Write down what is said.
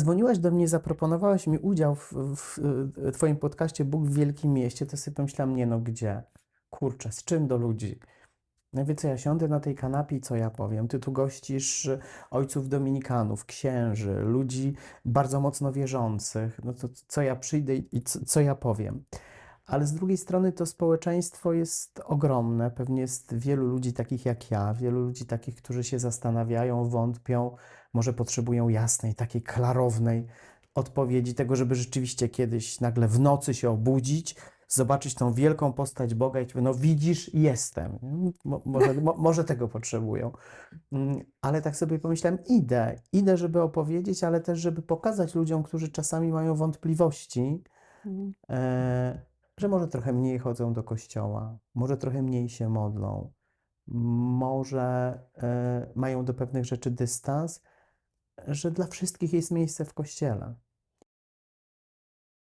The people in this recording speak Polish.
Dzwoniłaś do mnie, zaproponowałeś mi udział w, w, w Twoim podcaście Bóg w Wielkim Mieście, to sobie pomyślałam, nie no, gdzie? Kurczę, z czym do ludzi? No więc co, ja siądę na tej kanapie i co ja powiem? Ty tu gościsz ojców dominikanów, księży, ludzi bardzo mocno wierzących. No to co ja przyjdę i co, co ja powiem? Ale z drugiej strony to społeczeństwo jest ogromne. Pewnie jest wielu ludzi takich jak ja, wielu ludzi takich, którzy się zastanawiają, wątpią, może potrzebują jasnej, takiej klarownej odpowiedzi, tego, żeby rzeczywiście kiedyś nagle w nocy się obudzić, zobaczyć tą wielką postać Boga i powiedzieć, no widzisz, jestem. Mo, może, mo, może tego potrzebują. Mm, Ale tak sobie pomyślałem, idę, idę, żeby opowiedzieć, ale też, żeby pokazać ludziom, którzy czasami mają wątpliwości, Mhm. e, że może trochę mniej chodzą do kościoła, może trochę mniej się modlą, może e, mają do pewnych rzeczy dystans, że dla wszystkich jest miejsce w kościele.